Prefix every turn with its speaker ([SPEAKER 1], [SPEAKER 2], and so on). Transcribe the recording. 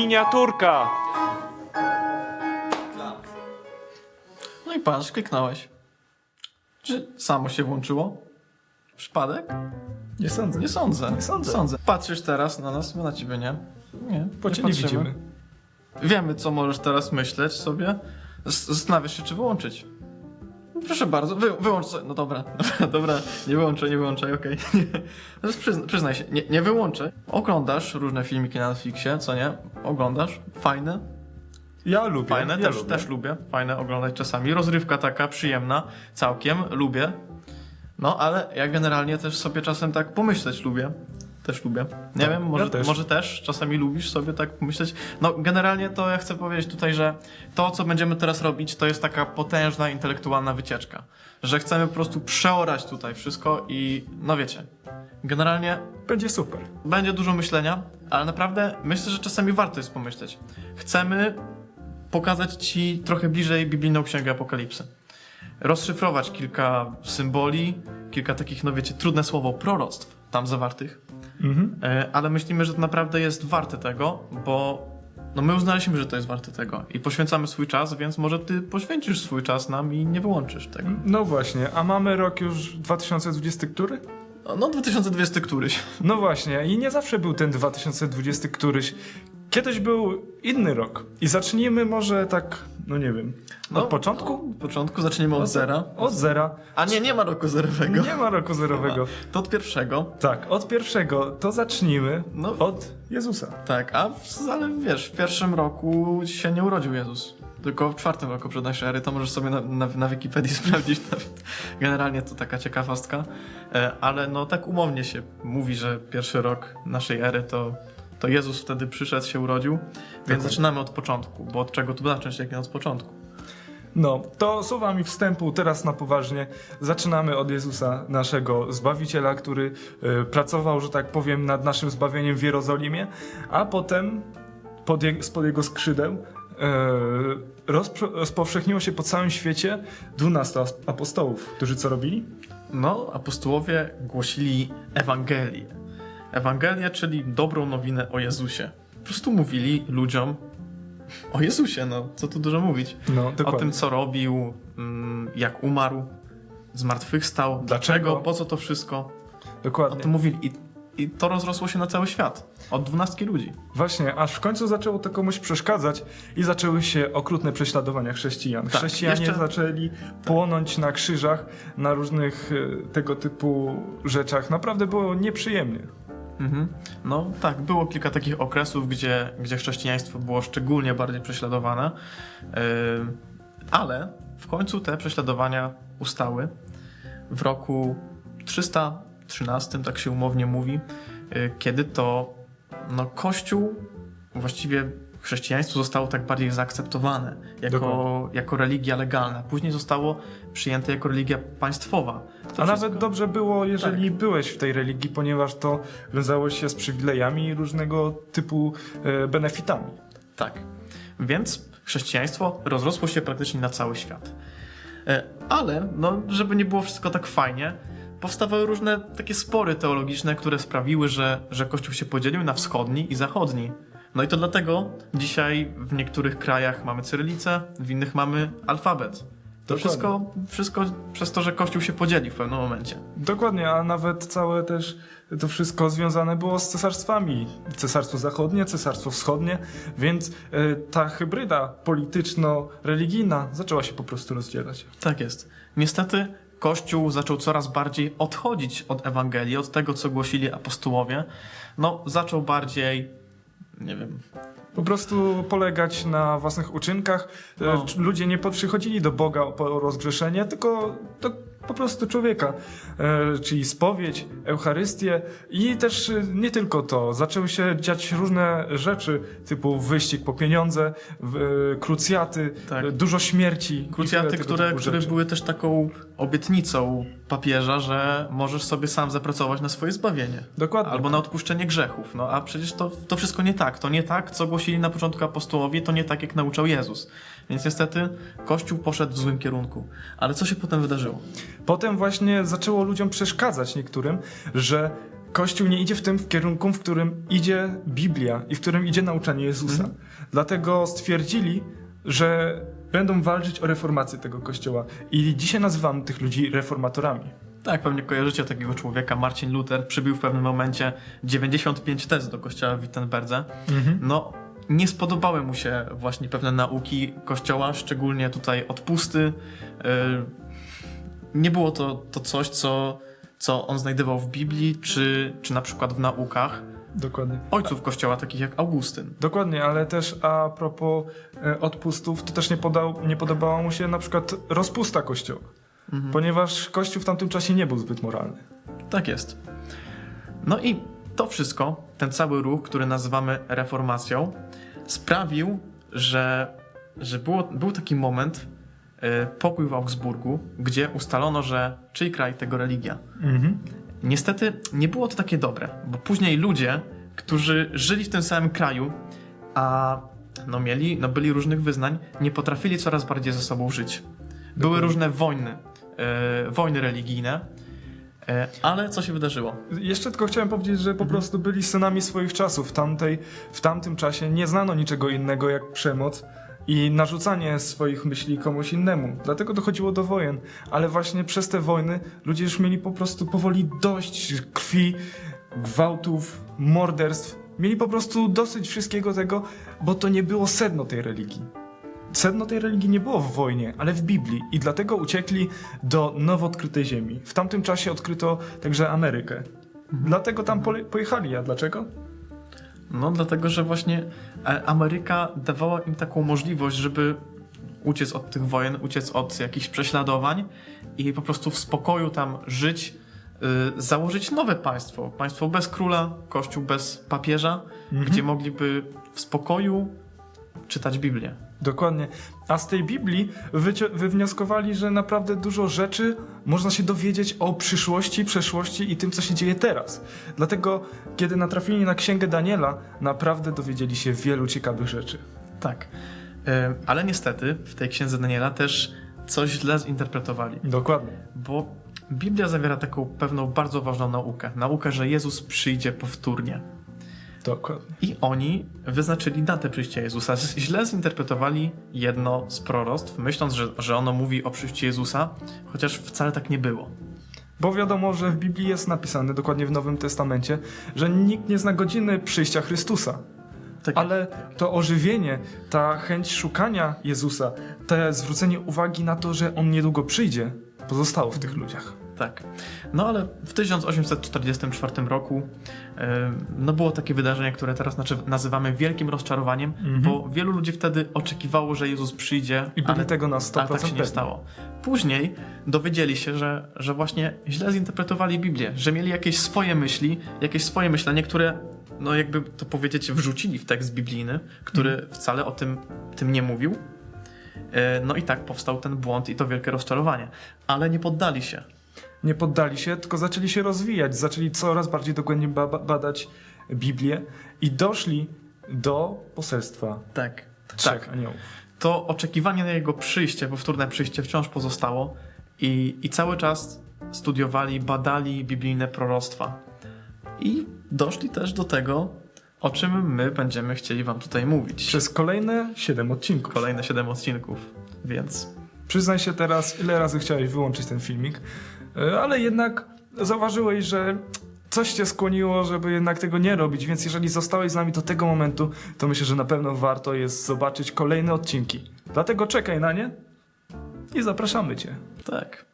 [SPEAKER 1] Miniaturka!
[SPEAKER 2] No i patrz, kliknąłeś. Czy samo się włączyło? Przypadek?
[SPEAKER 3] Nie sądzę.
[SPEAKER 2] Nie sądzę.
[SPEAKER 3] Nie sądzę.
[SPEAKER 2] sądzę. Patrzysz teraz na nas, my na ciebie nie. Nie,
[SPEAKER 3] Bo cię nie
[SPEAKER 2] patrzymy.
[SPEAKER 3] widzimy.
[SPEAKER 2] Wiemy, co możesz teraz myśleć sobie. Zastanawiasz się, czy wyłączyć. Proszę bardzo, wy, wyłącz sobie. No dobra, dobra, dobra, nie wyłączaj, nie wyłączaj, okej. Okay. Przyzna, przyznaj się, nie, nie wyłączaj. Oglądasz różne filmiki na Netflixie, co nie? Oglądasz, fajne,
[SPEAKER 3] Ja lubię.
[SPEAKER 2] fajne,
[SPEAKER 3] ja
[SPEAKER 2] też,
[SPEAKER 3] lubię.
[SPEAKER 2] też lubię, fajne oglądać czasami. Rozrywka taka przyjemna, całkiem, lubię. No, ale ja generalnie też sobie czasem tak pomyśleć lubię. Też lubię. Nie
[SPEAKER 3] Tak,
[SPEAKER 2] wiem, może,
[SPEAKER 3] ja też.
[SPEAKER 2] może też czasami lubisz sobie tak pomyśleć. No, generalnie to ja chcę powiedzieć tutaj, że to, co będziemy teraz robić, to jest taka potężna intelektualna wycieczka. Że chcemy po prostu przeorać tutaj wszystko i no wiecie. Generalnie
[SPEAKER 3] Będzie super.
[SPEAKER 2] będzie dużo myślenia, ale naprawdę myślę, że czasami warto jest pomyśleć. Chcemy pokazać Ci trochę bliżej biblijną księgę Apokalipsy. Rozszyfrować kilka symboli, kilka takich, no wiecie, trudne słowo, proroctw tam zawartych.
[SPEAKER 3] Mhm.
[SPEAKER 2] E, ale myślimy, że to naprawdę jest warte tego, bo no my uznaliśmy, że to jest warte tego i poświęcamy swój czas, więc może Ty poświęcisz swój czas nam i nie wyłączysz tego.
[SPEAKER 3] No właśnie, a mamy rok już 2020 który?
[SPEAKER 2] No 2020 któryś.
[SPEAKER 3] No właśnie, i nie zawsze był ten 2020 któryś. Kiedyś był inny rok. I zacznijmy może tak, no nie wiem, od początku?
[SPEAKER 2] Od początku zaczniemy od zera.
[SPEAKER 3] Od zera.
[SPEAKER 2] A nie, nie ma roku zerowego.
[SPEAKER 3] Nie ma roku zerowego.
[SPEAKER 2] To od pierwszego.
[SPEAKER 3] Tak, od pierwszego to zacznijmy
[SPEAKER 2] No.
[SPEAKER 3] od Jezusa.
[SPEAKER 2] Tak, a w, ale wiesz, w pierwszym roku się nie urodził Jezus. Tylko w czwartym roku przed naszej ery, to możesz sobie na, na, na Wikipedii sprawdzić. Nawet. Generalnie to taka ciekawostka. E, ale no tak umownie się mówi, że pierwszy rok naszej ery to, to Jezus wtedy przyszedł, się urodził. Więc zaczynamy od początku, bo od czego tu zacząć, jak nie od początku.
[SPEAKER 3] No, to słowami wstępu, teraz na poważnie. Zaczynamy od Jezusa, naszego Zbawiciela, który e, pracował, że tak powiem, nad naszym zbawieniem w Jerozolimie, a potem pod je, spod jego skrzydeł e, rozpowszechniło się po całym świecie 12 as- apostołów, którzy co robili?
[SPEAKER 2] No, apostołowie głosili Ewangelię. Ewangelię, czyli dobrą nowinę o Jezusie. Po prostu mówili ludziom o Jezusie, no, co tu dużo mówić.
[SPEAKER 3] No,
[SPEAKER 2] O tym, co robił, mm, jak umarł, zmartwychwstał,
[SPEAKER 3] Dlaczego?
[SPEAKER 2] dlaczego, po co to wszystko. O
[SPEAKER 3] Dokładnie.
[SPEAKER 2] tym mówili. I, I to rozrosło się na cały świat. Od dwunastki ludzi.
[SPEAKER 3] Właśnie, aż w końcu zaczęło to komuś przeszkadzać i zaczęły się okrutne prześladowania chrześcijan.
[SPEAKER 2] Tak,
[SPEAKER 3] Chrześcijanie
[SPEAKER 2] jeszcze-
[SPEAKER 3] zaczęli płonąć na krzyżach, na różnych e, tego typu rzeczach. Naprawdę było nieprzyjemnie.
[SPEAKER 2] Mhm. No tak, było kilka takich okresów, gdzie, gdzie chrześcijaństwo było szczególnie bardziej prześladowane, yy, ale w końcu te prześladowania ustały. W roku 313, tak się umownie mówi, yy, kiedy to no, Kościół, właściwie chrześcijaństwo zostało tak bardziej zaakceptowane jako,
[SPEAKER 3] Dokładnie.
[SPEAKER 2] jako religia legalna. Później zostało przyjęte jako religia państwowa. To
[SPEAKER 3] A
[SPEAKER 2] wszystko-
[SPEAKER 3] nawet dobrze było, jeżeli byłeś w tej religii, ponieważ to wiązało się z przywilejami i różnego typu e, benefitami.
[SPEAKER 2] Tak. Więc chrześcijaństwo rozrosło się praktycznie na cały świat. E, Ale, no, żeby nie było wszystko tak fajnie, powstawały różne takie spory teologiczne, które sprawiły, że, że Kościół się podzielił na wschodni i zachodni. No i to dlatego dzisiaj w niektórych krajach mamy cyrylicę, w innych mamy alfabet. To wszystko, wszystko przez to, że Kościół się podzielił w pewnym momencie.
[SPEAKER 3] Dokładnie, a nawet całe też to wszystko związane było z cesarstwami. Cesarstwo zachodnie, cesarstwo wschodnie, więc e, ta hybryda polityczno-religijna zaczęła się po prostu rozdzielać.
[SPEAKER 2] Tak jest. Niestety Kościół zaczął coraz bardziej odchodzić od Ewangelii, od tego, co głosili apostołowie. No, zaczął bardziej, nie wiem,
[SPEAKER 3] Po prostu polegać na własnych uczynkach. E,
[SPEAKER 2] No.
[SPEAKER 3] Ludzie nie przychodzili do Boga po rozgrzeszenie, tylko do po prostu człowieka. E, czyli spowiedź, Eucharystię i też e, nie tylko to. Zaczęły się dziać różne rzeczy, typu wyścig po pieniądze, krucjaty,
[SPEAKER 2] Tak.
[SPEAKER 3] dużo śmierci.
[SPEAKER 2] krucjaty, które, które były też taką obietnicą papieża, że możesz sobie sam zapracować na swoje zbawienie.
[SPEAKER 3] Dokładnie.
[SPEAKER 2] Albo na odpuszczenie grzechów. No a przecież to, to wszystko nie tak. To nie tak, co głosili na początku apostołowie, to nie tak, jak nauczał Jezus. Więc niestety Kościół poszedł w złym kierunku. Ale co się potem wydarzyło?
[SPEAKER 3] Potem właśnie zaczęło ludziom przeszkadzać niektórym, że Kościół nie idzie w tym kierunku, w którym idzie Biblia i w którym idzie nauczanie Jezusa. Dlatego stwierdzili, że będą walczyć o reformację tego kościoła. I dzisiaj nazywamy tych ludzi reformatorami.
[SPEAKER 2] Tak, pewnie kojarzycie takiego człowieka, Marcin Luther, przybił w pewnym momencie 95 tez do kościoła w Wittenberdze. No, nie spodobały mu się właśnie pewne nauki kościoła, szczególnie tutaj odpusty. Yy, Nie było to, to coś, co, co on znajdował w Biblii, czy, czy na przykład w naukach
[SPEAKER 3] Dokładnie.
[SPEAKER 2] ojców kościoła, takich jak Augustyn.
[SPEAKER 3] Dokładnie, ale też a propos e, odpustów, to też nie, podał, nie podobała mu się na przykład rozpusta kościoła. Ponieważ kościół w tamtym czasie nie był zbyt moralny.
[SPEAKER 2] Tak jest. No i to wszystko, ten cały ruch, który nazywamy reformacją, sprawił, że, że było, był taki moment, y, pokój w Augsburgu, gdzie ustalono, że czyj kraj tego religia. Niestety nie było to takie dobre, bo później ludzie, którzy żyli w tym samym kraju, a no mieli, no byli różnych wyznań, nie potrafili coraz bardziej ze sobą żyć. Były
[SPEAKER 3] Dokładnie.
[SPEAKER 2] różne wojny, y, wojny religijne, y, ale co się wydarzyło?
[SPEAKER 3] Jeszcze tylko chciałem powiedzieć, że po prostu byli synami swoich czasów. Tamtej, w tamtym czasie nie znano niczego innego jak przemoc i narzucanie swoich myśli komuś innemu. Dlatego dochodziło do wojen. Ale właśnie przez te wojny ludzie już mieli po prostu powoli dość krwi, gwałtów, morderstw. Mieli po prostu dosyć wszystkiego tego, bo to nie było sedno tej religii. Sedno tej religii nie było w wojnie, ale w Biblii i dlatego uciekli do nowo odkrytej ziemi. W tamtym czasie odkryto także Amerykę. Dlatego tam pojechali, a dlaczego?
[SPEAKER 2] No, dlatego, że właśnie e, Ameryka dawała im taką możliwość, żeby uciec od tych wojen, uciec od jakichś prześladowań i po prostu w spokoju tam żyć, y, założyć nowe państwo. Państwo bez króla, kościół bez papieża, gdzie mogliby w spokoju czytać Biblię.
[SPEAKER 3] Dokładnie. A z tej Biblii wywnioskowali, że naprawdę dużo rzeczy można się dowiedzieć o przyszłości, przeszłości i tym, co się dzieje teraz. Dlatego, kiedy natrafili na księgę Daniela, naprawdę dowiedzieli się wielu ciekawych rzeczy.
[SPEAKER 2] Tak. Y, Ale niestety w tej księdze Daniela też coś źle zinterpretowali.
[SPEAKER 3] Dokładnie.
[SPEAKER 2] Bo Biblia zawiera taką pewną bardzo ważną naukę. Naukę, że Jezus przyjdzie powtórnie.
[SPEAKER 3] Dokładnie.
[SPEAKER 2] I oni wyznaczyli datę przyjścia Jezusa. Źle zinterpretowali jedno z proroctw, myśląc, że, że ono mówi o przyjściu Jezusa, chociaż wcale tak nie było.
[SPEAKER 3] Bo wiadomo, że w Biblii jest napisane, dokładnie w Nowym Testamencie, że nikt nie zna godziny przyjścia Chrystusa.
[SPEAKER 2] Tak,
[SPEAKER 3] Ale to ożywienie, ta chęć szukania Jezusa, to zwrócenie uwagi na to, że On niedługo przyjdzie, pozostało w tych ludziach.
[SPEAKER 2] Tak. No ale w 1844 roku no było takie wydarzenie, które teraz znaczy, nazywamy wielkim rozczarowaniem, bo wielu ludzi wtedy oczekiwało, że Jezus przyjdzie,
[SPEAKER 3] Mhm. I byli
[SPEAKER 2] ale
[SPEAKER 3] tego na 100%
[SPEAKER 2] Ale tak się nie stało. Później dowiedzieli się, że, że właśnie źle zinterpretowali Biblię, że mieli jakieś swoje myśli, jakieś swoje myślenie, które, no jakby to powiedzieć, wrzucili w tekst biblijny, który
[SPEAKER 3] Mhm.
[SPEAKER 2] wcale o tym, tym nie mówił. E, No i tak powstał ten błąd i to wielkie rozczarowanie. Ale nie poddali się.
[SPEAKER 3] Nie poddali się, tylko zaczęli się rozwijać, zaczęli coraz bardziej dogłębnie ba- ba- badać Biblię i doszli do poselstwa
[SPEAKER 2] Tak.
[SPEAKER 3] trzech
[SPEAKER 2] Tak.
[SPEAKER 3] aniołów.
[SPEAKER 2] To oczekiwanie na jego przyjście, powtórne przyjście wciąż pozostało i, i cały czas studiowali, badali biblijne proroctwa. I doszli też do tego, o czym my będziemy chcieli wam tutaj mówić.
[SPEAKER 3] Przez kolejne 7 odcinków.
[SPEAKER 2] kolejne 7 odcinków, więc
[SPEAKER 3] Przyznaj się teraz, ile razy chciałeś wyłączyć ten filmik, ale jednak zauważyłeś, że coś cię skłoniło, żeby jednak tego nie robić, więc jeżeli zostałeś z nami do tego momentu, to myślę, że na pewno warto jest zobaczyć kolejne odcinki. Dlatego czekaj na nie i zapraszamy cię.
[SPEAKER 2] tak.